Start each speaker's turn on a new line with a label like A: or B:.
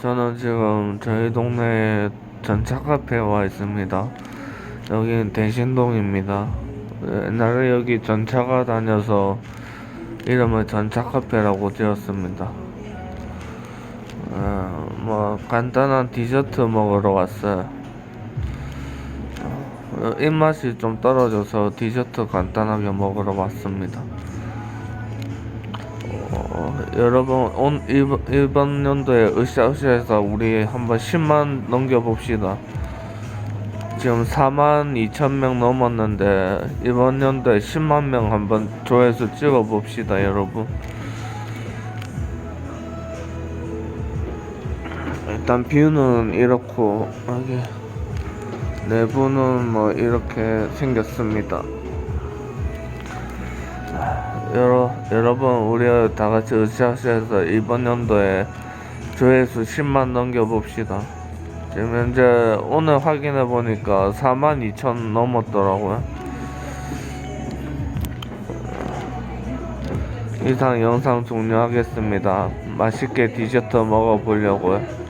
A: 저는 지금 저희 동네 전차 카페에 와 있습니다. 여기는 대신동입니다. 옛날에 여기 전차가 다녀서 이름을 전차 카페라고 지었습니다. 어, 뭐 간단한 디저트 먹으러 왔어요. 어, 입맛이 좀 떨어져서 디저트 간단하게 먹으러 왔습니다. 어, 여러분 온 이번, 이번 연도에 으쌰으쌰해서 우리 한번 10만 넘겨봅시다. 지금 4만 2천 명 넘었는데 이번 연도에 10만 명 한번 조회수 찍어봅시다 여러분. 일단 뷰는 이렇고 내부는 뭐 이렇게 생겼습니다. 여러, 여러분 우리 다 같이 으쌰으쌰해서 이번 연도에 조회수 10만 넘겨봅시다. 지금 현재 오늘 확인해 보니까 4만 2천 넘었더라고요. 이상 영상 종료하겠습니다. 맛있게 디저트 먹어보려고요.